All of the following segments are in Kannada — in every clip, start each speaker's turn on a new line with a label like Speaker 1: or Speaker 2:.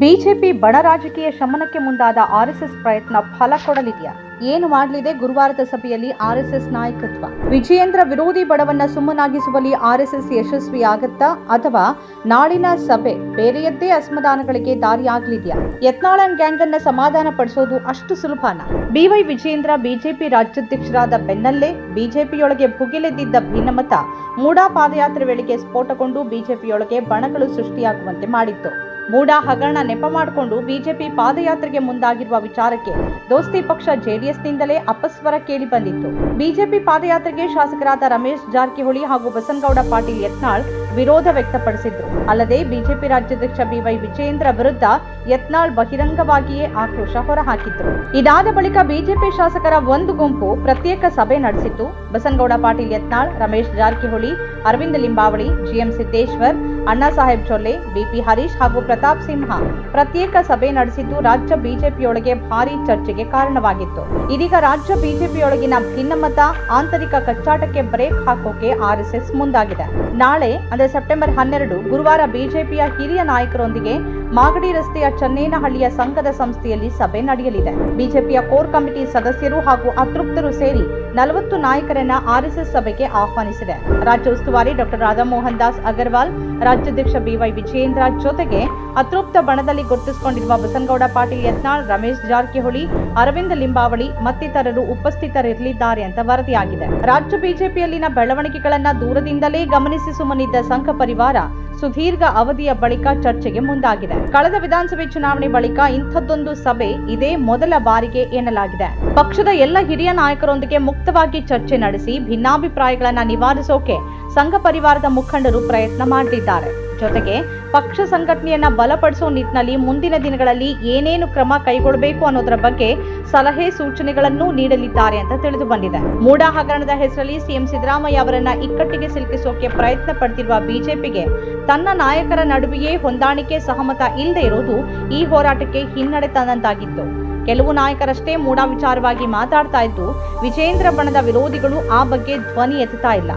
Speaker 1: ಬಿಜೆಪಿ ಬಣ ರಾಜಕೀಯ ಶಮನಕ್ಕೆ ಮುಂದಾದ ಆರ್ಎಸ್ಎಸ್ ಪ್ರಯತ್ನ ಫಲ ಕೊಡಲಿದೆಯಾ? ಏನು ಮಾಡಲಿದೆ ಗುರುವಾರದ ಸಭೆಯಲ್ಲಿ ಆರ್ಎಸ್ಎಸ್ ನಾಯಕತ್ವ? ವಿಜಯೇಂದ್ರ ವಿರೋಧಿ ಬಡವನ್ನ ಸುಮ್ಮನಾಗಿಸುವಲ್ಲಿ ಆರ್ಎಸ್ಎಸ್ ಯಶಸ್ವಿಯಾಗತ್ತಾ ಅಥವಾ ನಾಳಿನ ಸಭೆ ಬೇರೆಯದ್ದೇ ಅಸಮಾಧಾನಗಳಿಗೆ ದಾರಿಯಾಗಲಿದೆಯಾ? ಯತ್ನಾಳನ್ ಗ್ಯಾಂಗ್ ಅನ್ನ ಸಮಾಧಾನ ಪಡಿಸೋದು ಅಷ್ಟು ಸುಲಭನ? ಬಿವೈ ವಿಜಯೇಂದ್ರ ಬಿಜೆಪಿ ರಾಜ್ಯಾಧ್ಯಕ್ಷರಾದ ಬೆನ್ನಲ್ಲೇ ಬಿಜೆಪಿಯೊಳಗೆ ಭುಗಿಲೆದ್ದಿದ್ದ ಭಿನ್ನಮತ ಮೂಡಾ ಪಾದಯಾತ್ರೆ ವೇಳೆಗೆ ಸ್ಫೋಟಗೊಂಡು ಬಿಜೆಪಿಯೊಳಗೆ ಬಣಗಳು ಸೃಷ್ಟಿಯಾಗುವಂತೆ ಮಾಡಿತ್ತು. ಮೂಡಾ ಹಗರಣ ನೆಪ ಮಾಡಿಕೊಂಡು ಬಿಜೆಪಿ ಪಾದಯಾತ್ರೆಗೆ ಮುಂದಾಗಿರುವ ವಿಚಾರಕ್ಕೆ ದೋಸ್ತಿ ಪಕ್ಷ ಜೆಡಿಎಸ್ನಿಂದಲೇ ಅಪಸ್ವರ ಕೇಳಿ ಬಂದಿತ್ತು. ಬಿಜೆಪಿ ಪಾದಯಾತ್ರೆಗೆ ಶಾಸಕರಾದ ರಮೇಶ್ ಜಾರಕಿಹೊಳಿ ಹಾಗೂ ಬಸನಗೌಡ ಪಾಟೀಲ್ ಯತ್ನಾಳ್ ವಿರೋಧ ವ್ಯಕ್ತಪಡಿಸಿದ್ರು. ಅಲ್ಲದೆ ಬಿಜೆಪಿ ರಾಜ್ಯಾಧ್ಯಕ್ಷ ಬಿವೈ ವಿಜಯೇಂದ್ರ ವಿರುದ್ಧ ಯತ್ನಾಳ್ ಬಹಿರಂಗವಾಗಿಯೇ ಆಕ್ರೋಶ ಹೊರಹಾಕಿದ್ರು. ಇದಾದ ಬಳಿಕ ಬಿಜೆಪಿ ಶಾಸಕರ ಒಂದು ಗುಂಪು ಪ್ರತ್ಯೇಕ ಸಭೆ ನಡೆಸಿತ್ತು. ಬಸನಗೌಡ ಪಾಟೀಲ್ ಯತ್ನಾಳ್, ರಮೇಶ್ ಜಾರಕಿಹೊಳಿ, ಅರವಿಂದ ಲಿಂಬಾವಳಿ, ಜಿಎಂ ಸಿದ್ದೇಶ್ವರ್, ಅಣ್ಣಾ ಸಾಹೇಬ್ ಜೊಲ್ಲೆ ಬಿಪಿ ಹರೀಶ್ ಹಾಗೂ ಪ್ರತಾಪ್ ಸಿಂಹ ಪ್ರತ್ಯೇಕ ಸಭೆ ನಡೆಸಿದ್ದು ರಾಜ್ಯ ಬಿಜೆಪಿಯೊಳಗೆ ಭಾರಿ ಚರ್ಚೆಗೆ ಕಾರಣವಾಗಿತ್ತು. ಇದೀಗ ರಾಜ್ಯ ಬಿಜೆಪಿಯೊಳಗಿನ ಭಿನ್ನಮತ, ಆಂತರಿಕ ಕಚ್ಚಾಟಕ್ಕೆ ಬ್ರೇಕ್ ಹಾಕೋಕೆ ಆರ್ಎಸ್ಎಸ್ ಮುಂದಾಗಿದೆ. ನಾಳೆ, ಅಂದ್ರೆ ಸೆಪ್ಟೆಂಬರ್ ಹನ್ನೆರಡು, ಗುರುವಾರ ಬಿಜೆಪಿಯ ಹಿರಿಯ ನಾಯಕರೊಂದಿಗೆ ಮಾಗಡಿ ರಸ್ತೆಯ ಚನ್ನೇನಹಳ್ಳಿಯ ಸಂಘದ ಸಂಸ್ಥೆಯಲ್ಲಿ ಸಭೆ ನಡೆಯಲಿದೆ. ಬಿಜೆಪಿಯ ಕೋರ್ ಕಮಿಟಿ ಸದಸ್ಯರು ಹಾಗೂ ಅತೃಪ್ತರು ಸೇರಿ ನಲವತ್ತು ನಾಯಕರನ್ನ ಆರ್ಎಸ್ಎಸ್ ಸಭೆಗೆ ಆಹ್ವಾನಿಸಿದೆ. ರಾಜ್ಯ ಉಸ್ತುವಾರಿ ಡಾಕ್ಟರ್ ರಾಧಾಮೋಹನ್ ದಾಸ್ ಅಗರ್ವಾಲ್, ರಾಜ್ಯಾಧ್ಯಕ್ಷ ಬಿವೈ ವಿಜಯೇಂದ್ರ ಜೊತೆಗೆ ಅತೃಪ್ತ ಬಣದಲ್ಲಿ ಗುರುತಿಸಿಕೊಂಡಿರುವ ಬಸನಗೌಡ ಪಾಟೀಲ್ ಯತ್ನಾಳ್, ರಮೇಶ್ ಜಾರಕಿಹೊಳಿ, ಅರವಿಂದ ಲಿಂಬಾವಳಿ ಮತ್ತಿತರರು ಉಪಸ್ಥಿತರಿರಲಿದ್ದಾರೆ ಅಂತ ವರದಿಯಾಗಿದೆ. ರಾಜ್ಯ ಬಿಜೆಪಿಯಲ್ಲಿನ ಬೆಳವಣಿಗೆಗಳನ್ನ ದೂರದಿಂದಲೇ ಗಮನಿಸಿ ಸುಮ್ಮನಿದ್ದ ಸಂಘ ಪರಿವಾರ ಸುದೀರ್ಘ ಅವಧಿಯ ಬಳಿಕ ಚರ್ಚೆಗೆ ಮುಂದಾಗಿದೆ. ಕಳೆದ ವಿಧಾನಸಭೆ ಚುನಾವಣೆ ಬಳಿಕ ಇಂಥದ್ದೊಂದು ಸಭೆ ಇದೇ ಮೊದಲ ಬಾರಿಗೆ ಎನ್ನಲಾಗಿದೆ. ಪಕ್ಷದ ಎಲ್ಲ ಹಿರಿಯ ನಾಯಕರೊಂದಿಗೆ ಮುಕ್ತವಾಗಿ ಚರ್ಚೆ ನಡೆಸಿ ಭಿನ್ನಾಭಿಪ್ರಾಯಗಳನ್ನ ನಿವಾರಿಸೋಕೆ ಸಂಘ ಪರಿವಾರದ ಮುಖಂಡರು ಪ್ರಯತ್ನ ಮಾಡಲಿದ್ದಾರೆ ಜೊತೆಗೆ ಪಕ್ಷ ಸಂಘಟನೆಯನ್ನ ಬಲಪಡಿಸುವ ನಿಟ್ಟಿನಲ್ಲಿ ಮುಂದಿನ ದಿನಗಳಲ್ಲಿ ಏನೇನು ಕ್ರಮ ಕೈಗೊಳ್ಳಬೇಕು ಅನ್ನೋದರ ಬಗ್ಗೆ ಸಲಹೆ ಸೂಚನೆಗಳನ್ನು ನೀಡಲಿದ್ದಾರೆ ಅಂತ ತಿಳಿದು ಬಂದಿದೆ. ಮೂಡಾ ಹಗರಣದ ಹೆಸರಲ್ಲಿ ಸಿಎಂ ಸಿದ್ದರಾಮಯ್ಯ ಅವರನ್ನ ಇಕ್ಕಟ್ಟಿಗೆ ಸಿಲುಕಿಸೋಕೆ ಪ್ರಯತ್ನ ಪಡ್ತಿರುವ ಬಿಜೆಪಿಗೆ ತನ್ನ ನಾಯಕರ ನಡುವೆಯೇ ಹೊಂದಾಣಿಕೆ ಸಹಮತ ಇಲ್ಲದೆ ಇರೋದು ಈ ಹೋರಾಟಕ್ಕೆ ಹಿನ್ನಡೆ ತಂದಂತಾಗಿತ್ತು ಕೆಲವು ನಾಯಕರಷ್ಟೇ ಮೂಡಾ ವಿಚಾರವಾಗಿ ಮಾತಾಡ್ತಾ ಇದ್ದು, ವಿಜೇಂದ್ರ ಬಣದ ವಿರೋಧಿಗಳು ಆ ಬಗ್ಗೆ ಧ್ವನಿ ಎತ್ತುತ್ತಾ ಇಲ್ಲ.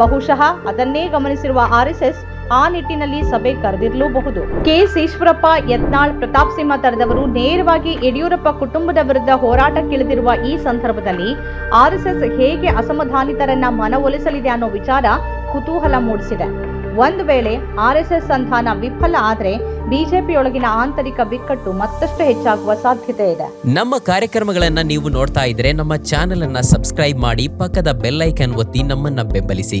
Speaker 1: ಬಹುಶಃ ಅದನ್ನೇ ಗಮನಿಸಿರುವ ಆರ್ಎಸ್ಎಸ್ ಆ ನಿಟ್ಟಿನಲ್ಲಿ ಸಭೆ ಕರೆದಿರಲೂಬಹುದು. ಕೆಎಸ್ ಈಶ್ವರಪ್ಪ, ಯತ್ನಾಳ್, ಪ್ರತಾಪ್ ಸಿಂಹ ತರದವರು ನೇರವಾಗಿ ಯಡಿಯೂರಪ್ಪ ಕುಟುಂಬದ ವಿರುದ್ಧ ಹೋರಾಟಕ್ಕಿಳಿದಿರುವ ಈ ಸಂದರ್ಭದಲ್ಲಿ ಆರ್ಎಸ್ಎಸ್ ಹೇಗೆ ಅಸಮಾಧಾನಿತರನ್ನ ಮನವೊಲಿಸಲಿದೆ ಅನ್ನೋ ವಿಚಾರ ಕುತೂಹಲ ಮೂಡಿಸಿದೆ. ಒಂದು ವೇಳೆ ಆರ್ಎಸ್ಎಸ್ ಸಂಧಾನ ವಿಫಲ ಆದ್ರೆ ಬಿಜೆಪಿಯೊಳಗಿನ ಆಂತರಿಕ ಬಿಕ್ಕಟ್ಟು ಮತ್ತಷ್ಟು ಹೆಚ್ಚಾಗುವ ಸಾಧ್ಯತೆ ಇದೆ.
Speaker 2: ನಮ್ಮ ಕಾರ್ಯಕ್ರಮಗಳನ್ನ ನೀವು ನೋಡ್ತಾ ಇದ್ರೆ ನಮ್ಮ ಚಾನೆಲ್ ಅನ್ನ ಸಬ್ಸ್ಕ್ರೈಬ್ ಮಾಡಿ ಪಕ್ಕದ ಬೆಲ್ ಐಕನ್ ಒತ್ತಿ ನಮ್ಮನ್ನ ಬೆಂಬಲಿಸಿ.